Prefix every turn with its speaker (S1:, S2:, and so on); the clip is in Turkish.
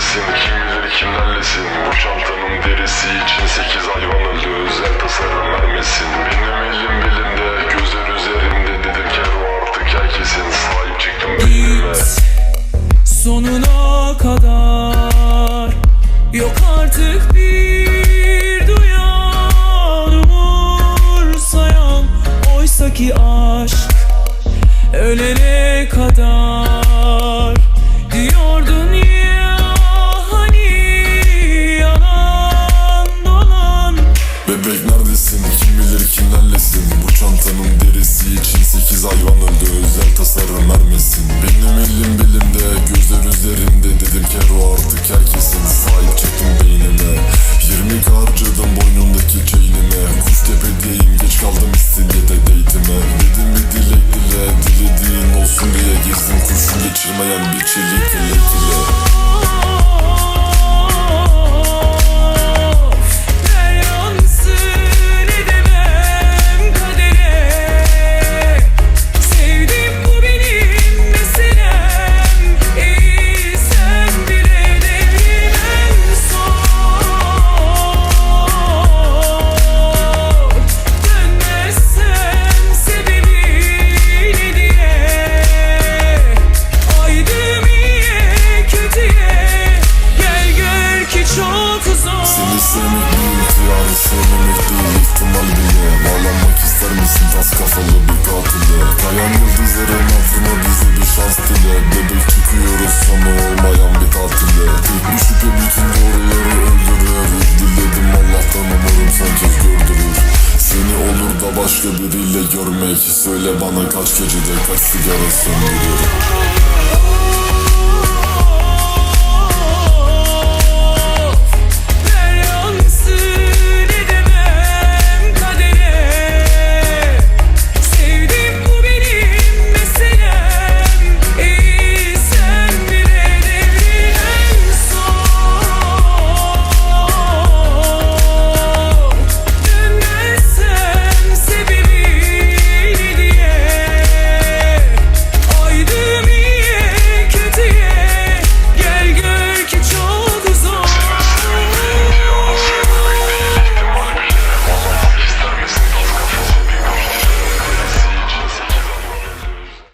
S1: neredesin kim bilir kimlerlesin Bu çantanın derisi için sekiz hayvan öldü Özel tasarım vermesin. Benim elim belimde gözler üzerimde Dedim Kero artık herkesin Sahip çıktım. Beynime
S2: Git sonuna kadar. Yok artık bir duyan umursayan Oysa ki aşk ölene kadar
S1: geçirmeyen bir çelik dilek Bebek çıkıyoruz sonu olmayan bir tatile. Tek bir bütün doğruları öldürür. Diledim Allah'tan umarım son kez gördürür. Seni olur da başka biriyle görmek. Söyle bana kaç gecede kaç sigara söndürür